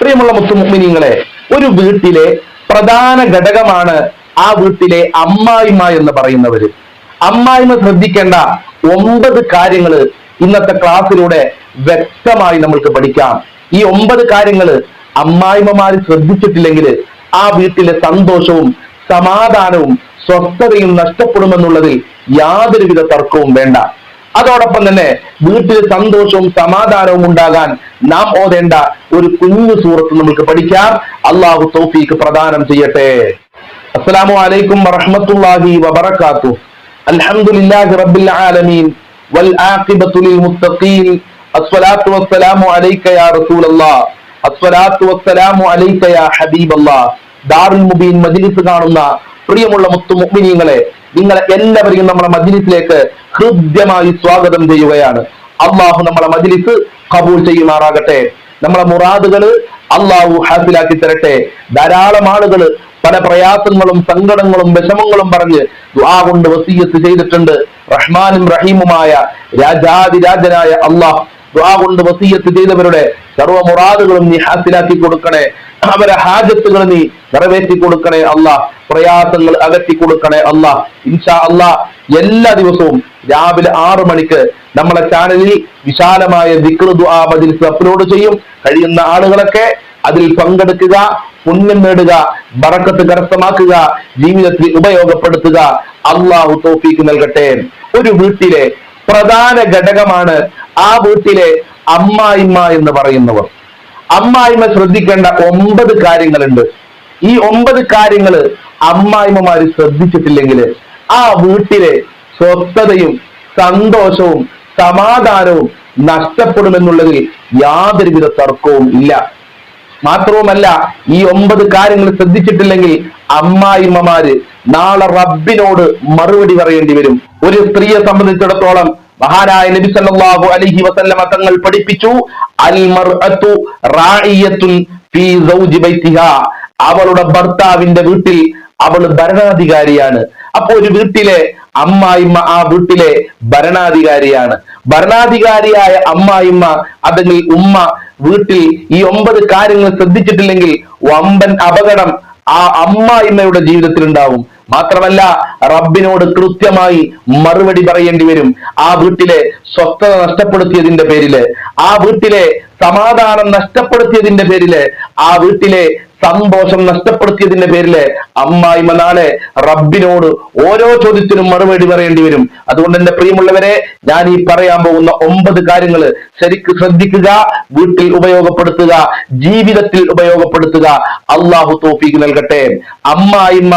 പ്രിയമുള്ള മുസ്ലിമിനിങ്ങളെ ഒരു വീട്ടിലെ പ്രധാന ഘടകമാണ് ആ വീട്ടിലെ അമ്മായിമ്മ എന്ന് പറയുന്നവര്. അമ്മായിമ ശ്രദ്ധിക്കേണ്ട ഒമ്പത് കാര്യങ്ങൾ ഇന്നത്തെ ക്ലാസ്സിലൂടെ വ്യക്തമായി നമ്മൾക്ക് പഠിക്കാം. ഈ ഒമ്പത് കാര്യങ്ങൾ അമ്മായിമ്മമാര് ശ്രദ്ധിച്ചിട്ടില്ലെങ്കിൽ ആ വീട്ടിലെ സന്തോഷവും സമാധാനവും സ്വസ്ഥതയും നഷ്ടപ്പെടുമെന്നുള്ളതിൽ യാതൊരുവിധ തർക്കവും വേണ്ട. അതോടൊപ്പം തന്നെ വീട്ടിൽ സന്തോഷവും സമാധാനവും ഉണ്ടാകാൻ നാം ഓതേണ്ട ഒരു കുഞ്ഞു സൂറത്ത് നമുക്ക് പഠിക്കാം. അള്ളാഹു തോഫീക്ക് പ്രദാനം ചെയ്യട്ടെ. അസ്സലാമു അലൈക്കും വറഹ്മത്തുള്ളാഹി വബറകാതുഹു. അൽഹംദുലില്ലാഹി റബ്ബിൽ ആലമീൻ. വൽ ആഖിബത്തു ലിൽ മുത്തഖീൻ. അസ്സലാത്തു വസ്സലാമു അലൈക യാ റസൂലല്ലാഹ് അസ്സലാത്തു വസ്സലാമു അലൈക യാ ഹബീബല്ലാഹ് ദാറുൽ മുബീൻ മജ്ലിസ് കാണുന്ന പ്രിയമുള്ള മുത്തു മുഅ്മിനീങ്ങളെ നിങ്ങളെ എല്ലാവരെയും നമ്മുടെ മജ്ലിസിലേക്ക് ഹൃദ്യമായി സ്വാഗതം ചെയ്യുകയാണ്. അള്ളാഹു നമ്മളെ മജ്ലിസ് കബൂൾ ചെയ്യുമാറാകട്ടെ. നമ്മളെ മുറാദുകൾ അള്ളാഹു ഹാസിലാക്കി തരട്ടെ. ധാരാളം ആളുകൾ പല പ്രയാസങ്ങളും സങ്കടങ്ങളും വിഷമങ്ങളും പറഞ്ഞ് ദുആ കൊണ്ട് വസീയത്ത് ചെയ്തിട്ടുണ്ട്. റഹ്മാനും റഹീമുമായ രാജാതിരാജനായ അള്ളാഹ് ദുആ കൊണ്ട് വസീയത്ത് ചെയ്തവരുടെ സർവ മുറാദുകളും നീ ഹാസിലാക്കി കൊടുക്കണേ. അവരെ ഹാജത്തുകൾ നീ നിറവേറ്റി കൊടുക്കണേ അള്ളാഹ്. പ്രയാസങ്ങൾ അകറ്റി കൊടുക്കണേ അള്ളാഹ്. ഇൻഷാ അള്ളാഹ് എല്ലാ ദിവസവും രാവിലെ ആറു മണിക്ക് നമ്മളെ ചാനലിൽ വിശാലമായ ദിക്ർ ദുആ മജ്ലിസ് അപ്ലോഡ് ചെയ്യും. കഴിയുന്ന ആളുകളൊക്കെ അതിൽ പങ്കെടുക്കുക പുണ്യം നേടുക ബറക്കത്ത് കരസ്ഥമാക്കുക ജീവിതത്തിൽ ഉപയോഗപ്പെടുത്തുക. അള്ളാഹു തോഫീക്ക് നൽകട്ടെ. ഒരു വീട്ടിലെ പ്രധാന ഘടകമാണ് ആ വീട്ടിലെ അമ്മായിമ്മ എന്ന് പറയുന്നവർ. അമ്മായിമ്മ ശ്രദ്ധിക്കേണ്ട ഒമ്പത് കാര്യങ്ങളുണ്ട്. ഈ ഒമ്പത് കാര്യങ്ങൾ അമ്മായിമ്മമാര് ശ്രദ്ധിച്ചിട്ടില്ലെങ്കിൽ ആ വീട്ടിലെ സ്വസ്ഥതയും സന്തോഷവും സമാധാനവും നഷ്ടപ്പെടുമെന്നുള്ളതിൽ യാതൊരുവിധ തർക്കവും ഇല്ല. മാത്രവുമല്ല ഈ ഒമ്പത് കാര്യങ്ങൾ ശ്രദ്ധിച്ചിട്ടില്ലെങ്കിൽ അമ്മായിമ്മമാര് നാളെ റബ്ബിനോട് മറുപടി പറയേണ്ടി വരും. ഒരു സ്ത്രീയെ സംബന്ധിച്ചിടത്തോളം മഹാനായ നബി സല്ലല്ലാഹു അലൈഹി വസല്ലമ തങ്ങൾ പഠിപ്പിച്ചു അൽ മർഅത്തു ഫീ അവളുടെ ഭർത്താവിന്റെ വീട്ടിൽ അവൾ ഭരണാധികാരിയാണ്. അപ്പൊ ഒരു വീട്ടിലെ അമ്മായിമ്മ ആ വീട്ടിലെ ഭരണാധികാരിയാണ്. ഭരണാധികാരിയായ അമ്മായിമ്മ അല്ലെങ്കിൽ ഉമ്മ വീട്ടിൽ ഈ ഒമ്പത് കാര്യങ്ങൾ ശ്രദ്ധിച്ചിട്ടില്ലെങ്കിൽ വമ്പൻ അപകടം ആ അമ്മായിമ്മയുടെ ജീവിതത്തിൽ ഉണ്ടാവും മാത്രമല്ല റബ്ബിനോട് കൃത്യമായി മറുപടി പറയേണ്ടി വരും. ആ വീട്ടിലെ സ്വസ്ഥത നഷ്ടപ്പെടുത്തിയതിന്റെ പേരിൽ ആ വീട്ടിലെ സമാധാനം നഷ്ടപ്പെടുത്തിയതിന്റെ പേരിൽ ആ വീട്ടിലെ സന്തോഷം നഷ്ടപ്പെടുത്തിയതിന്റെ പേരിൽ അമ്മായിമ്മ നാളെ റബ്ബിനോട് ഓരോ ചോദ്യത്തിനും മറുപടി പറയേണ്ടി വരും. അതുകൊണ്ട് എന്റെ പ്രിയമുള്ളവരെ ഞാൻ ഈ പറയാൻ പോകുന്ന ഒമ്പത് കാര്യങ്ങൾ ശരിക്ക് ശ്രദ്ധിക്കുക വീട്ടിൽ ഉപയോഗപ്പെടുത്തുക ജീവിതത്തിൽ ഉപയോഗപ്പെടുത്തുക. അള്ളാഹു തോഫീക്ക് നൽകട്ടെ. അമ്മായിമ്മ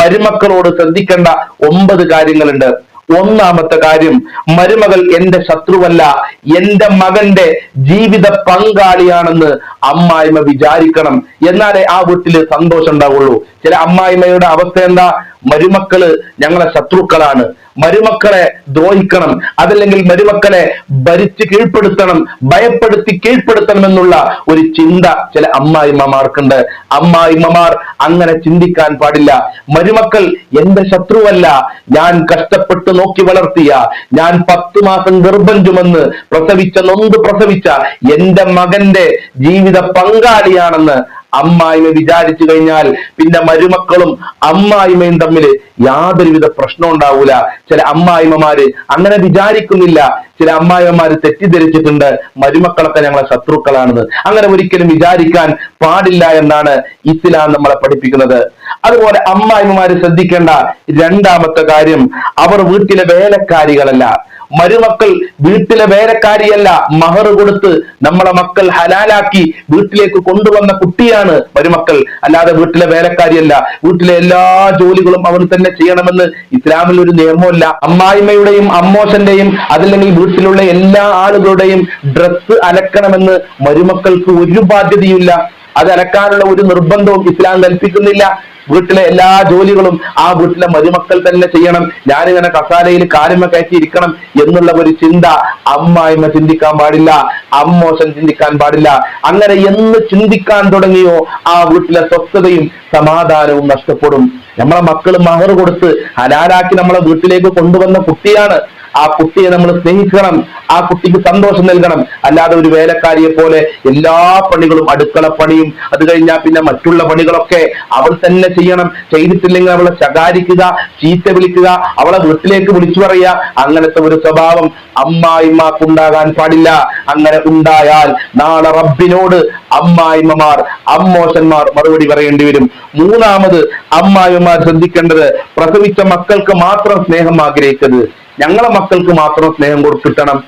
മരുമക്കളോട് ശ്രദ്ധിക്കേണ്ട ഒമ്പത് കാര്യങ്ങളുണ്ട്. ഒന്നാമത്തെ കാര്യം മരുമകൾ എന്റെ ശത്രുവല്ല എന്റെ മകന്റെ ജീവിത പങ്കാളിയാണെന്ന് അമ്മായിമ്മ വിചാരിക്കണം. എന്നാലേ ആ വീട്ടിൽ സന്തോഷം ഉണ്ടാവുള്ളൂ. ചില അമ്മായിമ്മയുടെ അവസ്ഥ എന്താ? മരുമക്കൾ ഞങ്ങളെ ശത്രുക്കളാണ്. മരുമക്കളെ ദ്രോഹിക്കണം അതല്ലെങ്കിൽ മരുമക്കളെ ഭരിച്ച് കീഴ്പ്പെടുത്തണം ഭയപ്പെടുത്തി കീഴ്പ്പെടുത്തണം എന്നുള്ള ഒരു ചിന്ത ചില അമ്മായിമ്മമാർക്കുണ്ട്. അമ്മായിമ്മമാർ അങ്ങനെ ചിന്തിക്കാൻ പാടില്ല. മരുമക്കൾ എന്റെ ശത്രുവല്ല ഞാൻ കഷ്ടപ്പെട്ട് നോക്കി വളർത്തിയ ഞാൻ പത്തു മാസം ഗർഭം ചുമന്ന് പ്രസവിച്ച നൊന്ത് പ്രസവിച്ച എന്റെ മകന്റെ ജീവിത പങ്കാളിയാണെന്ന് അമ്മായിമ വിചാരിച്ചു കഴിഞ്ഞാൽ പിന്നെ മരുമക്കളും അമ്മായിമയും തമ്മിൽ യാതൊരുവിധ പ്രശ്നം ഉണ്ടാവൂല. ചില അമ്മായിമ്മമാര് അങ്ങനെ വിചാരിക്കുന്നില്ല. ചില അമ്മായിമ്മമാര് തെറ്റിദ്ധരിച്ചിട്ടുണ്ട്. മരുമക്കളൊക്കെ ഞങ്ങളെ ശത്രുക്കളാണെന്ന്. അങ്ങനെ ഒരിക്കലും വിചാരിക്കാൻ പാടില്ല എന്നാണ് ഇസ്ലാം നമ്മളെ പഠിപ്പിക്കുന്നത്. അതുപോലെ അമ്മായിമാര് ശ്രദ്ധിക്കേണ്ട രണ്ടാമത്തെ കാര്യം അവർ വീട്ടിലെ വേലക്കാരികളല്ല. മരുമക്കൾ വീട്ടിലെ വേലക്കാരിയല്ല. മഹർ കൊടുത്ത് നമ്മളെ മക്കൾ ഹലാലാക്കി വീട്ടിലേക്ക് കൊണ്ടുവന്ന കുട്ടിയാണ് മരുമക്കൾ. അല്ലാതെ വീട്ടിലെ വേലക്കാരിയല്ല. വീട്ടിലെ എല്ലാ ജോലികളും അവർ തന്നെ ചെയ്യണമെന്ന് ഇസ്ലാമിൽ ഒരു നിയമമല്ല അമ്മായിമ്മയുടെയും അമ്മോശന്റെയും അതല്ലെങ്കിൽ വീട്ടിലുള്ള എല്ലാ ആളുകളുടെയും ഡ്രസ്സ് അലക്കണമെന്ന് മരുമക്കൾക്ക് ഒരു ബാധ്യതയുമില്ല. അത് അലക്കാനുള്ള ഒരു നിർബന്ധവും ഇസ്ലാം കൽപ്പിക്കുന്നില്ല. വീട്ടിലെ എല്ലാ ജോലികളും ആ വീട്ടിലെ മരുമക്കൾ തന്നെ ചെയ്യണം. ഞാനിങ്ങനെ കസാലയിൽ കാലുമ കയറ്റി ഇരിക്കണം എന്നുള്ള ഒരു ചിന്ത അമ്മായിമ്മ ചിന്തിക്കാൻ പാടില്ല. അമ്മോശൻ ചിന്തിക്കാൻ പാടില്ല. അങ്ങനെ എന്ന് ചിന്തിക്കാൻ തുടങ്ങിയോ ആ വീട്ടിലെ സ്വസ്ഥതയും സമാധാനവും നഷ്ടപ്പെടും. നമ്മളെ മക്കൾ മഹർ കൊടുത്ത് ഹലാലാക്കി നമ്മളെ വീട്ടിലേക്ക് കൊണ്ടുവന്ന കുട്ടിയാണ്. ആ കുട്ടിയെ നമ്മൾ സ്നേഹിക്കണം ആ കുട്ടിക്ക് സന്തോഷം നൽകണം. അല്ലാതെ ഒരു വേലക്കാരിയെ പോലെ എല്ലാ പണികളും അടുക്കള പണിയും അത് കഴിഞ്ഞാൽ പിന്നെ മറ്റുള്ള പണികളൊക്കെ അവൾ തന്നെ ചെയ്യണം. ചെയ്തിട്ടില്ലെങ്കിൽ അവളെ ശകാരിക്കുക ചീത്ത വിളിക്കുക അവളെ വീട്ടിലേക്ക് വിളിച്ചു പറയുക. അങ്ങനത്തെ ഒരു സ്വഭാവം അമ്മായിമാക്കുണ്ടാകാൻ പാടില്ല. അങ്ങനെ ഉണ്ടായാൽ നാളെ റബ്ബിനോട് അമ്മായിമ്മമാർ അമ്മോശന്മാർ മറുപടി പറയേണ്ടി വരും. മൂന്നാമത് അമ്മായിമാർ ശ്രദ്ധിക്കേണ്ടത് പ്രസവിച്ച മക്കൾക്ക് മാത്രം സ്നേഹം ആഗ്രഹിക്കരുത്. ഞങ്ങളെ മക്കൾക്ക് മാത്രം സ്നേഹം കൊടുക്കിട്ടണം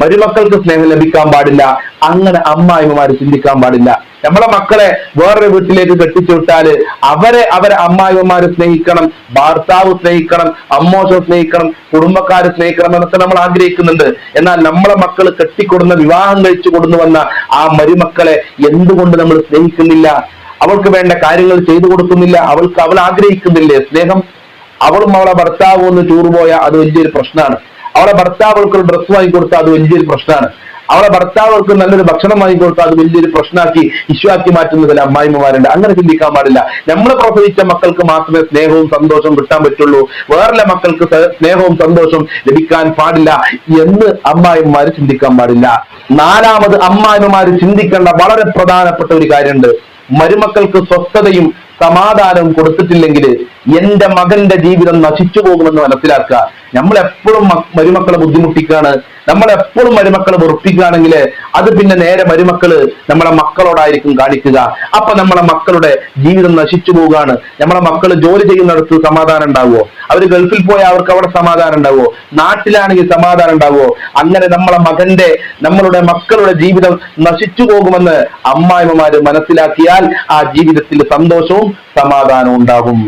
മരുമക്കൾക്ക് സ്നേഹം ലഭിക്കാൻ പാടില്ല. അങ്ങനെ അമ്മായിമ്മമാര് ചിന്തിക്കാൻ പാടില്ല. നമ്മളെ മക്കളെ വേറൊരു വീട്ടിലേക്ക് കെട്ടിച്ചു വിട്ടാൽ അവരെ അവരെ അമ്മായിമ്മമാര് സ്നേഹിക്കണം ഭർത്താവ് സ്നേഹിക്കണം അമ്മോശം സ്നേഹിക്കണം കുടുംബക്കാര് സ്നേഹിക്കണം എന്നൊക്കെ നമ്മൾ ആഗ്രഹിക്കുന്നുണ്ട്. എന്നാൽ നമ്മളെ മക്കൾ കെട്ടിക്കൊടുന്ന വിവാഹം കഴിച്ചു കൊടുന്നു വന്ന ആ മരുമക്കളെ എന്തുകൊണ്ട് നമ്മൾ സ്നേഹിക്കുന്നില്ല? അവൾക്ക് വേണ്ട കാര്യങ്ങൾ ചെയ്തു കൊടുക്കുന്നില്ല. അവൾക്ക് അവൾ ആഗ്രഹിക്കുന്നില്ലേ? സ്നേഹം അവളും അവളെ ഭർത്താവും ഒന്ന് ടൂർ പോയാൽ അത് വലിയൊരു പ്രശ്നമാണ്. അവളെ ഭർത്താവ് അവൾക്ക് ഡ്രസ്സ് വാങ്ങിക്കൊടുത്താൽ അത് വലിയൊരു പ്രശ്നമാണ്. അവളെ ഭർത്താവൾക്ക് നല്ലൊരു ഭക്ഷണം വാങ്ങിക്കൊടുത്താൽ അത് വലിയൊരു പ്രശ്നമാക്കി ഇഷ്യൂആക്കി മാറ്റുന്ന ചില അമ്മായിമ്മമാരുണ്ട് അങ്ങനെ ചിന്തിക്കാൻ പാടില്ല. നമ്മൾ പ്രസവിച്ച മക്കൾക്ക് മാത്രമേ സ്നേഹവും സന്തോഷവും കിട്ടാൻ പറ്റുള്ളൂ. വേറെ മക്കൾക്ക് സ്നേഹവും സന്തോഷവും ലഭിക്കാൻ പാടില്ല എന്ന് അമ്മായിമ്മമാര് ചിന്തിക്കാൻ പാടില്ല. നാലാമത് അമ്മായിമ്മമാര് ചിന്തിക്കേണ്ട വളരെ പ്രധാനപ്പെട്ട ഒരു കാര്യമുണ്ട്. മരുമക്കൾക്ക് സ്വസ്ഥതയും സമാധാനവും കൊടുത്തിട്ടില്ലെങ്കിൽ എന്റെ മകന്റെ ജീവിതം നശിച്ചു പോകുമെന്ന് മനസ്സിലാക്കുക. നമ്മൾ എപ്പോഴും മരുമക്കളെ ബുദ്ധിമുട്ടിക്കുകയാണ്. നമ്മൾ എപ്പോഴും മരുമക്കളെ വെറുപ്പിക്കുകയാണെങ്കിൽ അത് പിന്നെ നേരെ മരുമക്കൾ നമ്മളെ മക്കളോടായിരിക്കും കാണിക്കുക. അപ്പൊ നമ്മളെ മക്കളുടെ ജീവിതം നശിച്ചു പോവുകയാണ്. നമ്മളെ മക്കൾ ജോലി ചെയ്യുന്നിടത്ത് സമാധാനം ഉണ്ടാവുമോ അവർ ഗൾഫിൽ പോയാൽ അവർക്ക് അവിടെ സമാധാനം ഉണ്ടാവുമോ നാട്ടിലാണെങ്കിൽ സമാധാനം ഉണ്ടാവുമോ അങ്ങനെ നമ്മളെ മകന്റെ നമ്മളുടെ മക്കളുടെ ജീവിതം നശിച്ചു പോകുമെന്ന് അമ്മായിമ്മമാര് മനസ്സിലാക്കിയാൽ ആ ജീവിതത്തിൽ സന്തോഷവും സമാധാനവും ഉണ്ടാകും.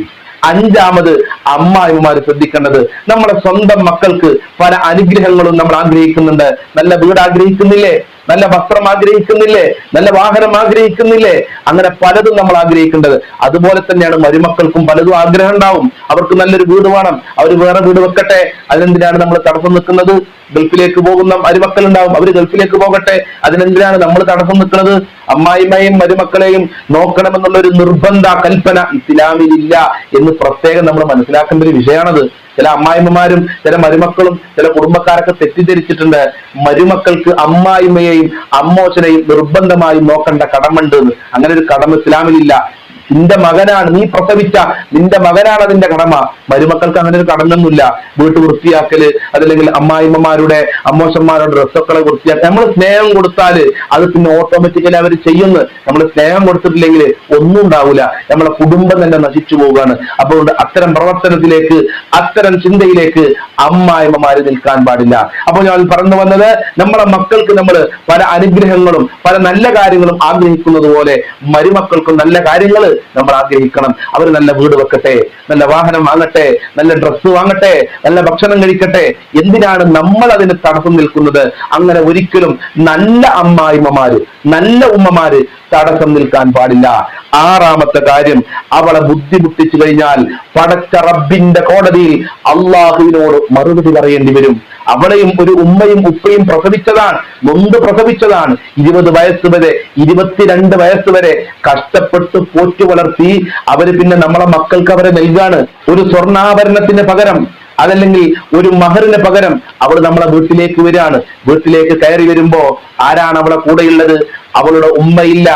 അഞ്ചാമത് അമ്മായിമാര് ശ്രദ്ധിക്കേണ്ടത് നമ്മുടെ സ്വന്തം മക്കൾക്ക് പല അനുഗ്രഹങ്ങളും നമ്മൾ ആഗ്രഹിക്കുന്നുണ്ട്. നല്ല വീട് ആഗ്രഹിക്കുന്നില്ലേ നല്ല വസ്ത്രം ആഗ്രഹിക്കുന്നില്ലേ? നല്ല വാഹനം ആഗ്രഹിക്കുന്നില്ലേ? അങ്ങനെ പലതും നമ്മൾ ആഗ്രഹിക്കേണ്ടത്. അതുപോലെ തന്നെയാണ് മരുമക്കൾക്കും പലതും ആഗ്രഹം ഉണ്ടാവും. അവർക്ക് നല്ലൊരു വീട് വേണം. അവർ വേറെ വീട് വെക്കട്ടെ. അതിനെന്തിനാണ് നമ്മൾ തടസ്സം നിൽക്കുന്നത്? ഗൾഫിലേക്ക് പോകുന്ന മരുമക്കൾ ഉണ്ടാവും അവർ ഗൾഫിലേക്ക് പോകട്ടെ. അതിനെന്തിനാണ് നമ്മൾ തടസ്സം നിൽക്കുന്നത്? അമ്മായിമ്മയും മരുമക്കളെയും നോക്കണമെന്നുള്ള ഒരു നിർബന്ധ കൽപ്പന ഇസ്ലാമിലില്ല എന്ന് പ്രത്യേകം നമ്മൾ മനസ്സിലാക്കേണ്ട ഒരു വിഷയമാണത്. ചില അമ്മായിമ്മമാരും ചില മരുമക്കളും ചില കുടുംബക്കാരൊക്കെ തെറ്റിദ്ധരിച്ചിട്ടുണ്ട്. മരുമക്കൾക്ക് അമ്മായിമ്മയെയും അമ്മോച്ചനെയും നിർബന്ധമായും നോക്കേണ്ട കടമുണ്ട് എന്ന്. അങ്ങനെ ഒരു കടമ ഇസ്ലാമിലില്ല. നിന്റെ മകനാണ് നീ പ്രസവിച്ച നിന്റെ മകനാണ് അതിന്റെ കടമ. മരുമക്കൾക്ക് അങ്ങനെ ഒരു കടമൊന്നുമില്ല വീട്ട് വൃത്തിയാക്കൽ അതല്ലെങ്കിൽ അമ്മായിമ്മമാരുടെ അമ്മോശന്മാരുടെ ഡ്രസ്സൊക്കെ വൃത്തിയാക്കുക നമ്മൾ സ്നേഹം കൊടുത്താൽ അത് പിന്നെ ഓട്ടോമാറ്റിക്കലി അവർ ചെയ്യുന്നു. നമ്മൾ സ്നേഹം കൊടുത്തിട്ടില്ലെങ്കിൽ ഒന്നും ഉണ്ടാവില്ല നമ്മളെ കുടുംബം തന്നെ നശിച്ചു പോവുകയാണ്. അപ്പോൾ അത്തരം പ്രവർത്തനത്തിലേക്ക് അത്തരം ചിന്തയിലേക്ക് അമ്മായിമ്മമാര് നിൽക്കാൻ പാടില്ല. അപ്പോൾ ഞാൻ പറഞ്ഞു വന്നത് നമ്മളെ മക്കൾക്ക് നമ്മൾ പല അനുഗ്രഹങ്ങളും പല നല്ല കാര്യങ്ങളും ആഗ്രഹിക്കുന്നത് പോലെ മരുമക്കൾക്കും നല്ല കാര്യങ്ങൾ നമ്മൾ ആഗ്രഹിക്കണം. അവർ നല്ല വീട് വെക്കട്ടെ നല്ല വാഹനം വാങ്ങട്ടെ നല്ല ഡ്രസ്സ് വാങ്ങട്ടെ നല്ല ഭക്ഷണം കഴിക്കട്ടെ. എന്തിനാണ് നമ്മൾ അതിന് തടസ്സം നിൽക്കുന്നത്? അങ്ങനെ ഒരിക്കലും നല്ല അമ്മായിമ്മമാര് നല്ല ഉമ്മമാര് തടസ്സം നിൽക്കാൻ പാടില്ല. ആറാമത്തെ കാര്യം അവളെ ബുദ്ധിമുട്ടിച്ചു കഴിഞ്ഞാൽ പടച്ച റബ്ബിന്റെ കോടതിയിൽ അള്ളാഹുവിനോട് മറുപടി പറയേണ്ടി വരും. അവളെയും ഒരു ഉമ്മയും ഉപ്പയും പ്രസവിച്ചതാണ് നൊന്ത് പ്രസവിച്ചതാണ്. ഇരുപത് വയസ്സ് വരെ ഇരുപത്തിരണ്ട് വയസ്സ് വരെ കഷ്ടപ്പെട്ട് പോറ്റു വളർത്തി അവർ പിന്നെ നമ്മളെ മക്കൾക്ക് അവരെ നൽകാണ്. ഒരു സ്വർണാഭരണത്തിന് പകരം അതല്ലെങ്കിൽ ഒരു മഹറിന് പകരം അവൾ നമ്മളെ വീട്ടിലേക്ക് വരികയാണ്. വീട്ടിലേക്ക് കയറി വരുമ്പോ ആരാണ് അവളെ കൂടെയുള്ളത്? അവളുടെ ഉമ്മയില്ല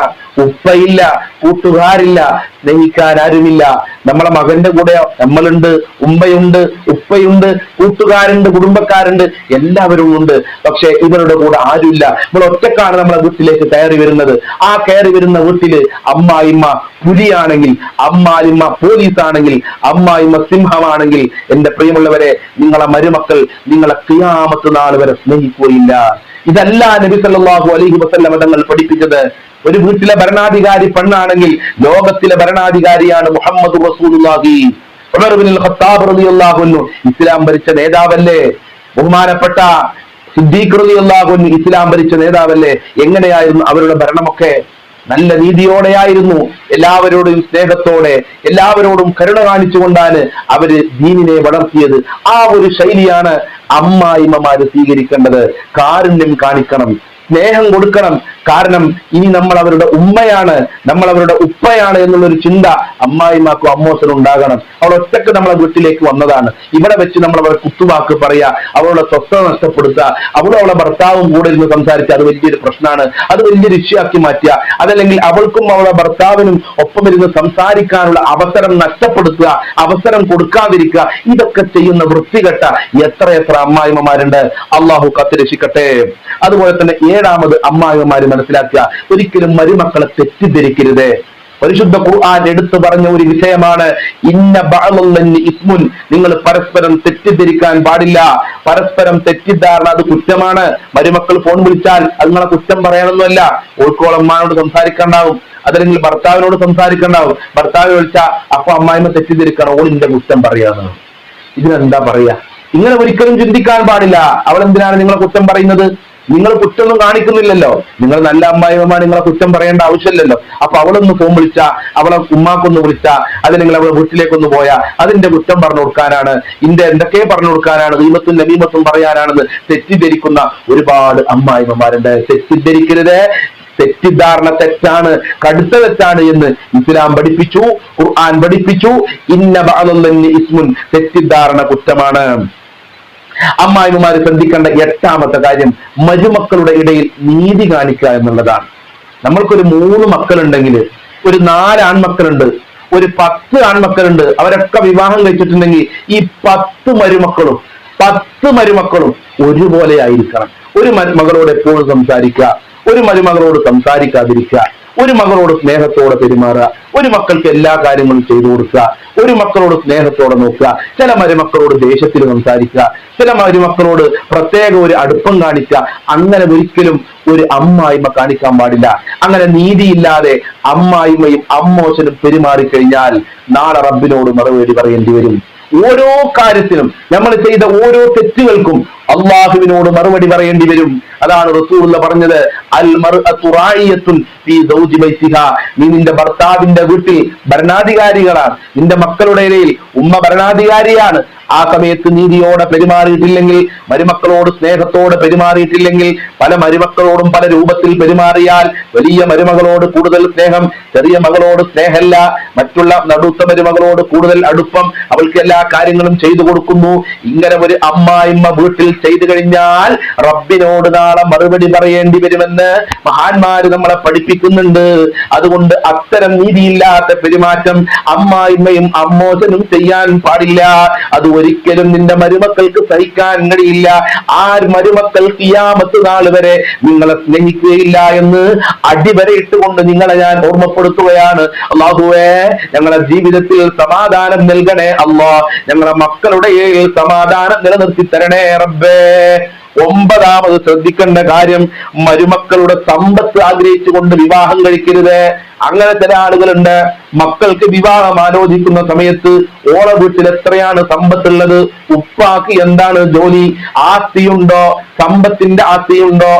ഉപ്പയില്ല കൂട്ടുകാരില്ല സ്നേഹിക്കാൻ ആരുമില്ല നമ്മളെ മകന്റെ കൂടെ നമ്മളുണ്ട് ഉമ്മയുണ്ട് ഉപ്പയുണ്ട് കൂട്ടുകാരുണ്ട് കുടുംബക്കാരുണ്ട് എല്ലാവരും ഉണ്ട്. പക്ഷെ ഇവരുടെ കൂടെ ആരുമില്ല. നമ്മൾ ഒറ്റക്കാണ് നമ്മളെ വീട്ടിലേക്ക് കയറി വരുന്നത്. ആ കയറി വരുന്ന വീട്ടിൽ അമ്മായിമ്മ പുലിയാണെങ്കിൽ അമ്മായിമ്മ പോലീസ് ആണെങ്കിൽ അമ്മായിമ്മ സിംഹമാണെങ്കിൽ എന്റെ പ്രിയമുള്ളവരെ നിങ്ങളെ മരുമക്കൾ നിങ്ങളെ ക്രിയാമത്ത് നാൾ വരെ സ്നേഹിക്കുകയില്ല. ഇതല്ല നബി സല്ലാഹു അലഹി വസല്ലം തങ്ങൾ പഠിപ്പിച്ചത്. ഒരു വീട്ടിലെ ഭരണാധികാരി പെണ്ണാണെങ്കിൽ ലോകത്തിലെ ഭരണാധികാരിയാണ് മുഹമ്മദ് ഇസ്ലാം ഭരിച്ച നേതാവല്ലേ? ബഹുമാനപ്പെട്ട സിദ്ദീഖ് ഇസ്ലാം ഭരിച്ച നേതാവല്ലേ? എങ്ങനെയായിരുന്നു അവരുടെ ഭരണമൊക്കെ? നല്ല നീതിയോടെയായിരുന്നു എല്ലാവരോടും സ്നേഹത്തോടെ എല്ലാവരോടും കരുണ കാണിച്ചുകൊണ്ടാണ് അവർ ദീനിനെ വളർത്തിയത്. ആ ഒരു ശൈലിയാണ് അമ്മായിമ്മമാര് സ്വീകരിക്കേണ്ടത്. കാരുണ്യം കാണിക്കണം സ്നേഹം കൊടുക്കണം കാരണം ഇനി നമ്മൾ അവരുടെ ഉമ്മയാണ് നമ്മൾ അവരുടെ ഉപ്പയാണ് എന്നുള്ളൊരു ചിന്ത അമ്മായിമാക്കും അമ്മോസനും ഉണ്ടാകണം. അവൾ ഒറ്റയ്ക്ക് നമ്മളെ വീട്ടിലേക്ക് വന്നതാണ്. ഇവിടെ വെച്ച് നമ്മൾ അവരെ കുത്തുവാക്ക് പറയാ അവളുടെ സ്വസ്ഥത നഷ്ടപ്പെടുത്തുക അവളും അവളെ ഭർത്താവും കൂടെ ഇരുന്ന് സംസാരിച്ച അത് വലിയൊരു പ്രശ്നമാണ്. അത് വലിയൊരു ഇഷ്യയാക്കി മാറ്റുക. അതല്ലെങ്കിൽ അവൾക്കും അവളുടെ ഭർത്താവിനും ഒപ്പം ഇരുന്ന് സംസാരിക്കാനുള്ള അവസരം നഷ്ടപ്പെടുത്തുക അവസരം കൊടുക്കാതിരിക്കുക. ഇതൊക്കെ ചെയ്യുന്ന വൃത്തികെട്ട എത്ര എത്ര അമ്മായിമ്മമാരുണ്ട്. അള്ളാഹു കത്തിരക്ഷിക്കട്ടെ. അതുപോലെ തന്നെ ഏഴാമത് അമ്മായിമ്മമാര് മനസ്സിലാക്കുക. ഒരിക്കലും മരുമക്കളെ തെറ്റിദ്ധരിക്കരുത്. പരിശുദ്ധ ഖുർആൻ എടുത്തു പറഞ്ഞ ഒരു വിഷയമാണ്. ഇന്ന ഇസ്മുൻ. നിങ്ങൾ പരസ്പരം തെറ്റിദ്ധരിക്കാൻ പാടില്ല. പരസ്പരം തെറ്റിദ്ധാരണ അത് കുറ്റമാണ്. മരുമക്കൾ ഫോൺ വിളിച്ചാൽ അത് നിങ്ങളെ കുറ്റം പറയാനൊന്നുമല്ല ഓൾക്കോളമ്മാനോട് സംസാരിക്കണ്ടാവും. അതല്ലെങ്കിൽ ഭർത്താവിനോട് സംസാരിക്കണ്ടാവും. ഭർത്താവ് വിളിച്ചാൽ അപ്പൊ അമ്മായിമ്മ തെറ്റിദ്ധരിക്കണം ഓൾ ഇന്റെ കുറ്റം പറയാന്ന്. ഇതിനെന്താ പറയാ? ഇങ്ങനെ ഒരിക്കലും ചിന്തിക്കാൻ പാടില്ല. അവൾ എന്തിനാണ് നിങ്ങളെ കുറ്റം പറയുന്നത്? നിങ്ങൾ കുറ്റമൊന്നും കാണിക്കുന്നില്ലല്ലോ. നിങ്ങൾ നല്ല അമ്മായിമ്മമാർ നിങ്ങളെ കുറ്റം പറയേണ്ട ആവശ്യമില്ലല്ലോ. അപ്പൊ അവളൊന്ന് ഫോൺ വിളിച്ച അവളെ ഉമ്മാക്കൊന്ന് വിളിച്ച അല്ലെങ്കിൽ അവളെ വീട്ടിലേക്കൊന്ന് പോയ അതിന്റെ കുറ്റം പറഞ്ഞു കൊടുക്കാനാണ് ഇന്റെ എന്തൊക്കെ പറഞ്ഞു കൊടുക്കാനാണ് ദീപത്തും നബീമത്തും പറയാനാണെന്ന് തെറ്റിദ്ധരിക്കുന്ന ഒരുപാട് അമ്മായിമ്മമാരുണ്ട് തെറ്റിദ്ധരിക്കരുത്. തെറ്റിദ്ധാരണ തെറ്റാണ് കടുത്ത തെറ്റാണ് എന്ന് ഇസ്ലാം പഠിപ്പിച്ചു ഖുർആൻ പഠിപ്പിച്ചു. ഇന്ന ഇസ്മുൻ തെറ്റിദ്ധാരണ കുറ്റമാണ്. അമ്മായിമാര് ശ്രദ്ധിക്കേണ്ട എട്ടാമത്തെ കാര്യം മരുമക്കളുടെ ഇടയിൽ നീതി കാണിക്കുക എന്നുള്ളതാണ്. നമ്മൾക്കൊരു മൂന്ന് മക്കളുണ്ടെങ്കിൽ ഒരു നാല് ആൺമക്കളുണ്ട് ഒരു പത്ത് ആൺമക്കളുണ്ട് അവരൊക്കെ വിവാഹം കഴിച്ചിട്ടുണ്ടെങ്കിൽ ഈ പത്ത് മരുമക്കളും പത്ത് മരുമക്കളും ഒരുപോലെ ആയിരിക്കണം. ഒരു മരുമകളോട് മകളോട് എപ്പോഴും സംസാരിക്കുക ഒരു മരുമകളോട് സംസാരിക്കാതിരിക്കുക. ഒരു മകളോട് സ്നേഹത്തോടെ പെരുമാറുക ഒരു മക്കൾക്ക് എല്ലാ കാര്യങ്ങളും ചെയ്തു കൊടുക്കുക ഒരു മക്കളോട് സ്നേഹത്തോടെ നോക്കുക ചില മരുമക്കളോട് ദേഷ്യത്തിൽ സംസാരിക്കുക ചില മരുമക്കളോട് പ്രത്യേക ഒരു അടുപ്പം കാണിക്കുക അങ്ങനെ ഒരിക്കലും ഒരു അമ്മായിമ കാണിക്കാൻ പാടില്ല. അങ്ങനെ നീതിയില്ലാതെ അമ്മായിമയും അമ്മോശനും പെരുമാറിക്കഴിഞ്ഞാൽ നാളെ റബ്ബിനോട് മറുപടി പറയേണ്ടി വരും. ഓരോ കാര്യത്തിനും നമ്മൾ ചെയ്ത ഓരോ തെറ്റുകൾക്കും അള്ളാഹുവിനോട് മറുപടി പറയേണ്ടി വരും. അതാണ് റസൂലുള്ള പറഞ്ഞത് അൽ നീ നിന്റെ ഭർത്താവിന്റെ വീട്ടിൽ ഭരണാധികാരികളാണ്. നിന്റെ മക്കളുടെ ഇടയിൽ ഉമ്മ ഭരണാധികാരിയാണ്. ആ സമയത്ത് നീതിയോടെ പെരുമാറിയിട്ടില്ലെങ്കിൽ മരുമക്കളോട് സ്നേഹത്തോടെ പെരുമാറിയിട്ടില്ലെങ്കിൽ പല മരുമക്കളോടും പല രൂപത്തിൽ പെരുമാറിയാൽ വലിയ മരുമകളോട് കൂടുതൽ സ്നേഹം ചെറിയ മകളോട് സ്നേഹമല്ല മറ്റുള്ള നടുത്ത മരുമകളോട് കൂടുതൽ അടുപ്പം അവൾക്ക് എല്ലാ കാര്യങ്ങളും ചെയ്തു കൊടുക്കുന്നു. ഇങ്ങനെ ഒരു അമ്മായിമ്മ വീട്ടിൽ ചെയ്തു കഴിഞ്ഞാൽ റബ്ബിനോട് നാളെ മറുപടി പറയേണ്ടി വരുമെന്ന് മഹാന്മാര് നമ്മളെ പഠിപ്പിക്കുന്നുണ്ട്. അതുകൊണ്ട് അത്തരം നീതിയില്ലാത്ത പെരുമാറ്റം അമ്മായിമ്മയും അമ്മോശനും ചെയ്യാൻ പാടില്ല. അത് ഒരിക്കലും നിന്റെ മരുമക്കൾക്ക് സഹിക്കാൻ കഴിയില്ല. ആ മരുമക്കൾ കിയാമത്ത് നാൾ വരെ നിങ്ങളെ സ്നേഹിക്കുകയില്ല എന്ന് അടിവരെ ഇട്ടുകൊണ്ട് നിങ്ങളെ ഞാൻ ഓർമ്മപ്പെടുത്തുകയാണ്. അള്ളാഹുവേ ഞങ്ങളെ ജീവിതത്തിൽ സമാധാനം നൽകണേ അള്ളാ. ഞങ്ങളെ മക്കളുടെ സമാധാനം നിലനിർത്തി തരണേ റബ്ബേ. ഒമ്പതാമത് ശ്രദ്ധിക്കേണ്ട കാര്യം മരുമക്കളുടെ സമ്പത്ത് ആഗ്രഹിച്ചുകൊണ്ട് വിവാഹം കഴിക്കരുത്. അങ്ങനെ ചില ആളുകളുണ്ട് മക്കൾക്ക് വിവാഹം ആലോചിക്കുന്ന സമയത്ത് ഓള വീട്ടിൽ എത്രയാണ് സമ്പത്തുള്ളത് ഉപ്പാക്ക് എന്താണ് ജോലി ആസ്തിയുണ്ടോ സമ്പത്തിന്റെ ആസ്തിയുണ്ടോ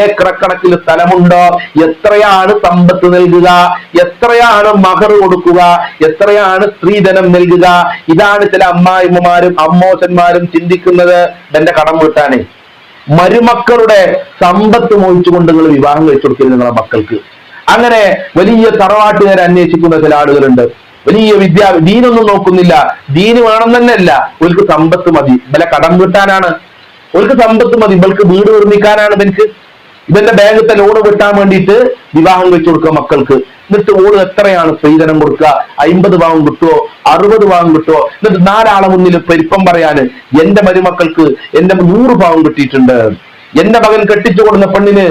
ഏക്കറക്കണക്കിൽ സ്ഥലമുണ്ടോ എത്രയാണ് സമ്പത്ത് നൽകുക എത്രയാണ് മഹർ കൊടുക്കുക എത്രയാണ് സ്ത്രീധനം നൽകുക ഇതാണ് ചില അമ്മായിമ്മമാരും അമ്മോശന്മാരും ചിന്തിക്കുന്നത്. എന്റെ കടം വീട്ടാനേ. മരുമക്കളുടെ സമ്പത്ത് മോഹിച്ചുകൊണ്ട് നിങ്ങൾ വിവാഹം കഴിച്ചു കൊടുക്കരുത് നിങ്ങളെ മക്കൾക്ക്. അങ്ങനെ വലിയ തറവാട്ടുകാരെ അന്വേഷിക്കുന്ന ചില ആളുകളുണ്ട്. വലിയ വിദ്യാ ദീനൊന്നും നോക്കുന്നില്ല. ദീന് വേണം തന്നെയല്ല. ഒരിക്കൽ സമ്പത്ത് മതി. ഇവലെ കടം വീട്ടാനാണ് ഒരിക്കൽ സമ്പത്ത് മതി. ഇവൾക്ക് വീട് നിർമ്മിക്കാനാണ് ഇവർക്ക് ഇവന്റെ ബാങ്കത്തെ ലോണ് കിട്ടാൻ വേണ്ടിയിട്ട് വിവാഹം വെച്ചു കൊടുക്കുക മക്കൾക്ക്. എന്നിട്ട് ഓട് എത്രയാണ് സ്ത്രീധനം കൊടുക്കുക? അമ്പത് ഭാഗം കിട്ടുമോ അറുപത് ഭാഗം കിട്ടുമോ എന്നിട്ട് നാലാളെ മുന്നിൽ പെരുപ്പം പറയാന് എന്റെ മരുമക്കൾക്ക് എന്റെ നൂറ് ഭാഗം കിട്ടിയിട്ടുണ്ട്. എന്റെ മകൻ കെട്ടിച്ചു കൊടുന്ന പെണ്ണിന്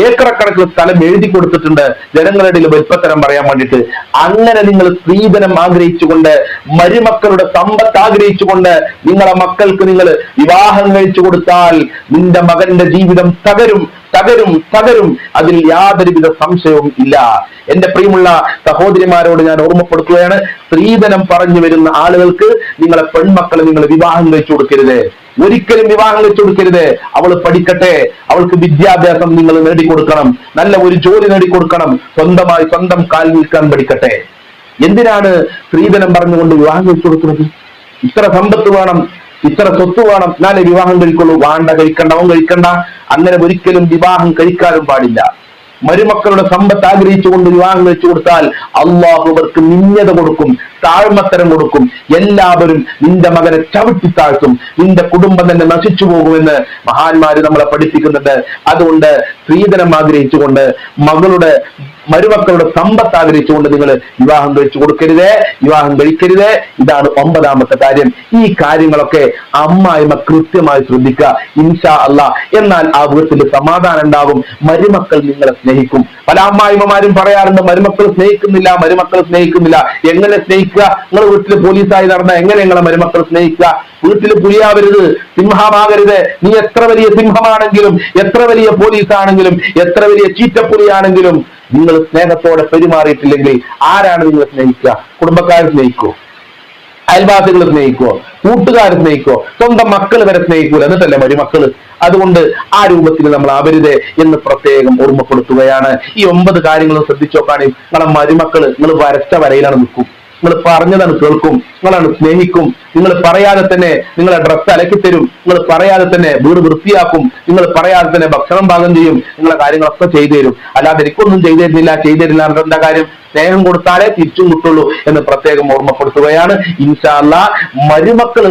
ഏക്കറക്കണക്കിൽ സ്ഥലം എഴുതി കൊടുത്തിട്ടുണ്ട്. ജനങ്ങളുടെ വലിപ്പത്തരം പറയാൻ വേണ്ടിട്ട് അങ്ങനെ നിങ്ങൾ സ്ത്രീധനം ആഗ്രഹിച്ചുകൊണ്ട് മരുമക്കളുടെ സമ്പത്ത് ആഗ്രഹിച്ചുകൊണ്ട് നിങ്ങളെ മക്കൾക്ക് നിങ്ങൾ വിവാഹം കഴിച്ചു കൊടുത്താൽ നിന്റെ മകന്റെ ജീവിതം തകരും തകരും തകരും. അതിൽ യാതൊരുവിധ സംശയവും ഇല്ല. എന്റെ പ്രിയമുള്ള സഹോദരിമാരോട് ഞാൻ ഓർമ്മപ്പെടുത്തുകയാണ്. സ്ത്രീധനം പറഞ്ഞു വരുന്ന ആളുകൾക്ക് നിങ്ങളെ പെൺമക്കളെ നിങ്ങൾ വിവാഹം കഴിച്ചു കൊടുക്കരുത്. ഒരിക്കലും വിവാഹം വെച്ചു കൊടുക്കരുത്. അവൾ പഠിക്കട്ടെ. അവൾക്ക് വിദ്യാഭ്യാസം നിങ്ങൾ നേടിക്കൊടുക്കണം. നല്ല ഒരു ജോലി നേടിക്കൊടുക്കണം. സ്വന്തമായി സ്വന്തം കാൽ നിൽക്കാൻ പഠിക്കട്ടെ. എന്തിനാണ് സ്ത്രീധനം പറഞ്ഞുകൊണ്ട് വിവാഹം വെച്ചു കൊടുക്കുന്നത്? ഇത്ര സമ്പത്ത് വേണം ഇത്ര സ്വത്ത് വേണം. എന്നാലേ വിവാഹം കഴിക്കുള്ളൂ. വാണ്ട കഴിക്കണ്ട അവൻ കഴിക്കണ്ട. അങ്ങനെ ഒരിക്കലും വിവാഹം കഴിക്കാനും പാടില്ല. മരുമക്കളുടെ സമ്പത്ത് ആഗ്രഹിച്ചുകൊണ്ട് വിവാഹം കഴിച്ചു കൊടുത്താൽ അള്ളാഹു അവർക്ക് കൊടുക്കും. താഴ്മത്തരം കൊടുക്കും. എല്ലാവരും നിന്റെ മകനെ ചവിട്ടി താഴ്ത്തും. നിന്റെ കുടുംബം തന്നെ നശിച്ചു പോകുമെന്ന് മഹാന്മാര് നമ്മളെ പഠിപ്പിക്കുന്നുണ്ട്. അതുകൊണ്ട് സ്ത്രീധനം ആഗ്രഹിച്ചുകൊണ്ട് മകളുടെ മരുമക്കളുടെ സമ്പത്ത് ആഗ്രഹിച്ചുകൊണ്ട് നിങ്ങൾ വിവാഹം കഴിച്ചു കൊടുക്കരുതേ വിവാഹം കഴിക്കരുതേ. ഇതാണ് ഒമ്പതാമത്തെ കാര്യം. ഈ കാര്യങ്ങളൊക്കെ അമ്മായിമ കൃത്യമായി ശ്രദ്ധിക്കുക ഇൻഷാ അല്ല എന്നാൽ ആ വീട്ടിൽ സമാധാനം ഉണ്ടാകും മരുമക്കൾ നിങ്ങളെ സ്നേഹിക്കും. പല അമ്മായിമ്മമാരും പറയാറുണ്ട് മരുമക്കൾ സ്നേഹിക്കുന്നില്ല മരുമക്കൾ സ്നേഹിക്കുന്നില്ല. എങ്ങനെ സ്നേഹിക്കുക? നിങ്ങൾ വീട്ടിൽ പോലീസായി നടന്ന എങ്ങനെ നിങ്ങളെ മരുമക്കൾ സ്നേഹിക്കുക? വീട്ടിൽ പുലിയാവരുത് സിംഹമാകരുത്. നീ എത്ര വലിയ സിംഹമാണെങ്കിലും എത്ര വലിയ പോലീസ് ആണെങ്കിലും എത്ര വലിയ ചീറ്റപ്പുലിയാണെങ്കിലും നിങ്ങൾ സ്നേഹത്തോടെ പെരുമാറിയിട്ടില്ലെങ്കിൽ ആരാണ് നിങ്ങൾ സ്നേഹിക്കുക? കുടുംബക്കാരെ സ്നേഹിക്കോ അയൽവാസികൾ സ്നേഹിക്കോ കൂട്ടുകാരെ സ്നേഹിക്കോ സ്വന്തം മക്കൾ വരെ സ്നേഹിക്കൂല. എന്നിട്ടല്ലേ മരുമക്കൾ അതുകൊണ്ട് ആ രൂപത്തിൽ നമ്മൾ അവരുത് എന്ന് പ്രത്യേകം ഓർമ്മപ്പെടുത്തുകയാണ്. ഈ ഒമ്പത് കാര്യങ്ങളും ശ്രദ്ധിച്ചു നമ്മളെ നിങ്ങളെ മരുമക്കൾ നിങ്ങൾ വരച്ച വരയിലാണ് നിൽക്കും. നിങ്ങൾ പറഞ്ഞതാണ് കേൾക്കും നിങ്ങളാണ് സ്നേഹിക്കും നിങ്ങൾ പറയാതെ തന്നെ നിങ്ങളെ ഡ്രസ്സ് അലക്കിത്തരും നിങ്ങൾ പറയാതെ തന്നെ വീട് വൃത്തിയാക്കും നിങ്ങൾ പറയാതെ തന്നെ ഭക്ഷണം പാകം ചെയ്യും നിങ്ങളെ കാര്യങ്ങളൊക്കെ ചെയ്തു തരും. അല്ലാതെ എനിക്കൊന്നും ചെയ്തു തരുന്നില്ല ചെയ്തു എന്താ കാര്യം? സ്നേഹം കൊടുത്താലേ തിരിച്ചും കിട്ടുള്ളൂ എന്ന് പ്രത്യേകം ഓർമ്മപ്പെടുത്തുകയാണ്. ഇൻഷാല്ല മരുമക്കൾ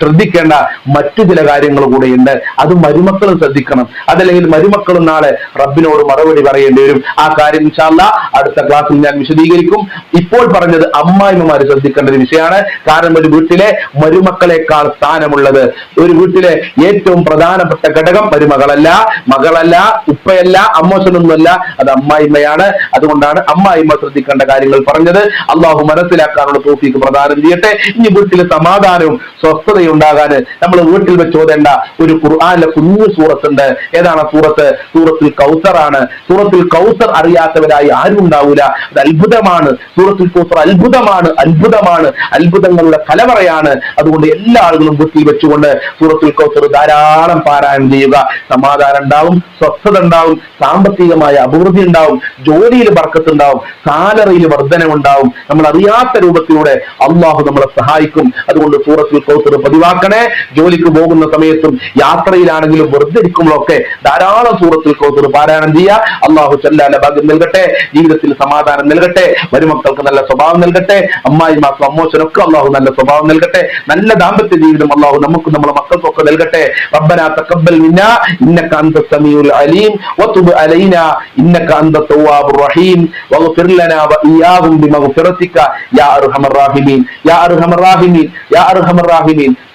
ശ്രദ്ധിക്കേണ്ട മറ്റു ചില കാര്യങ്ങൾ കൂടെയുണ്ട്. അത് മരുമക്കളും ശ്രദ്ധിക്കണം. അതല്ലെങ്കിൽ മരുമക്കളും നാളെ റബ്ബിനോട് മറുപടി പറയേണ്ടി വരും. ആ കാര്യം ഇൻഷാല്ല അടുത്ത ക്ലാസ്സിൽ ഞാൻ വിശദീകരിക്കും. ഇപ്പോൾ പറഞ്ഞത് അമ്മായിമ്മമാർ ശ്രദ്ധിക്കേണ്ട ഒരു വിഷയമാണ്. കാരണം ഒരു വീട്ടിലെ മരുമക്കളെക്കാൾ സ്ഥാനമുള്ളത് ഒരു വീട്ടിലെ ഏറ്റവും പ്രധാനപ്പെട്ട ഘടകം മരുമകളല്ല മകളല്ല ഉപ്പയല്ല അമ്മോശനൊന്നുമല്ല അത് അമ്മായിമ്മയാണ്. അതുകൊണ്ടാണ് അമ്മായിമ്മ ശ്രദ്ധിക്കേണ്ട കാര്യങ്ങൾ പറഞ്ഞത്. അള്ളാഹു മനസ്സിലാക്കാനുള്ള തോഫിക്ക് പ്രദാനം ചെയ്യട്ടെ. ഇനി വീട്ടിലെ സമാധാനവും സ്വസ്ഥതയും ഉണ്ടാകാൻ നമ്മൾ വീട്ടിൽ വെച്ച് ഓതേണ്ട ഒരു ഖുർആാനിലെ കുഞ്ഞു സൂറത്തുണ്ട്. ഏതാണ് സൂറത്ത്? സൂറത്തിൽ കൗസറാണ്. സൂറത്തിൽ കൗസർ അറിയാത്തവരായി ആരും ഉണ്ടാവൂല. അത് അത്ഭുതമാണ്. സൂറത്തിൽ കൗസർ അത്ഭുതമാണ് അത്ഭുതമാണ്. അത്ഭുതങ്ങളുടെ കലവറയാണ്. അതുകൊണ്ട് എല്ലാ ആളുകളും വീട്ടിൽ വെച്ചുകൊണ്ട് സൂറത്തിൽ കൗസർ ധാരാളം പാരായണം ചെയ്യുക. സമാധാനം ഉണ്ടാവും സ്വസ്ഥത ഉണ്ടാവും സാമ്പത്തികമായ അഭിവൃദ്ധി ഉണ്ടാവും ജോലിയിൽ ബർക്കത്തുണ്ടാവും സാലറിയിൽ വർധനമുണ്ടാവും നമ്മൾ അറിയാത്ത രൂപത്തിലൂടെ അള്ളാഹു നമ്മളെ സഹായിക്കും. അതുകൊണ്ട് സൂറത്തിൽ കൗസർ പതിവാക്കണേ ജോലിക്ക് പോകുന്ന സമയത്തും യാത്രയിലാണെങ്കിലും വെറുതെ ഇരിക്കുമ്പോഴൊക്കെ ധാരാളം സൂറത്തിൽ കൗസർ പാരായണം ചെയ്യുക. അള്ളാഹു ചെല്ലാല ഭാഗ്യം നൽകട്ടെ. ജീവിതത്തിൽ സമാധാനം നൽകട്ടെ. മരുമക്കൾക്ക് നല്ല സ്വഭാവം നൽകട്ടെ. അമ്മായി മാസം അമ്മോച്ചനൊക്കെ അള്ളാഹു നല്ല സ്വഭാവം നൽകട്ടെ. നല്ല ദാമ്പത്യ ജീവിതം അള്ളാഹു നമുക്കും നമ്മുടെ മക്കൾക്കൊക്കെ നൽകട്ടെ. റബ്ബന തഖബ്ബൽ മിന്നാ. ഇന്നക അന്ത സമീഉൽ അലീം. വതുബ് അലൈനാ. ഇന്നക അന്ത തവ്വാബുർ റഹീം. വഗ്ഫിർ ലനാ വഇയ്യാഹും ബിമഗ്ഫിറതിക യാ അർഹമർ റാഹിമീൻ. യാ അർഹമർ റാഹിമീൻ. യാ അർഹമർ റാഹിമീൻ.